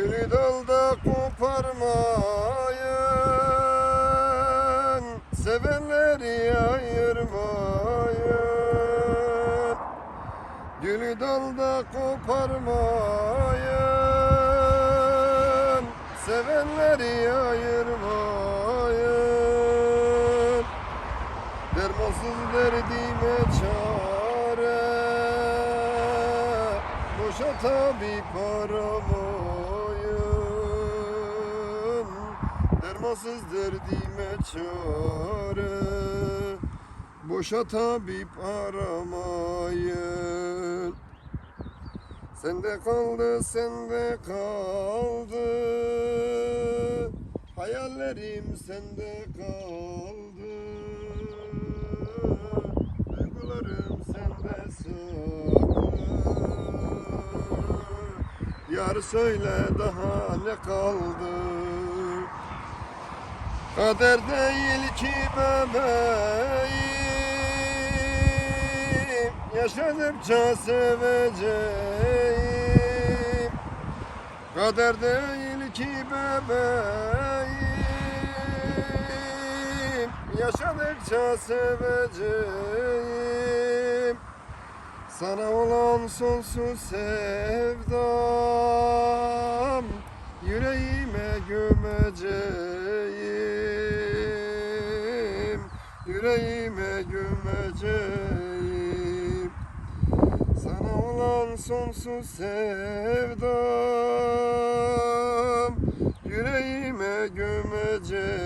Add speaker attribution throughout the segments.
Speaker 1: Gülü dalda koparmayın Sevenleri ayırmayın. Gülü dalda koparmayın Sevenleri ayırmayın. Dermansız derdime çare Boşa tabip aramayın Dermansız derdime çare? Boşa tabip aramayın. Sende kaldı, sende kaldı. Hayallerim sende kaldı. Duygularım sende saklı. Yar söyle daha ne kaldı Kader değil ki bebeğim. Yaşadıkça seveceğim. Kader değil ki bebeğim. Yaşadıkça seveceğim. Sana olan sonsuz sevdam. Yüreğime gömeceğim Yüreğime gömeceğim. Sana olan sonsuz sevdam Yüreğime gömeceğim.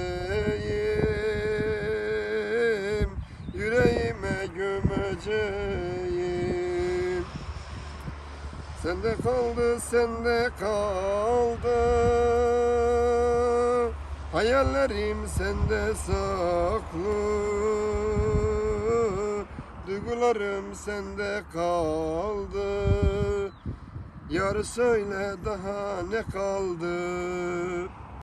Speaker 1: Yüreğime gömeceğim. Sende kaldı, sende kaldı Hayallerim sende saklı. Duygularım sende kaldı. Yar söyle daha ne kaldı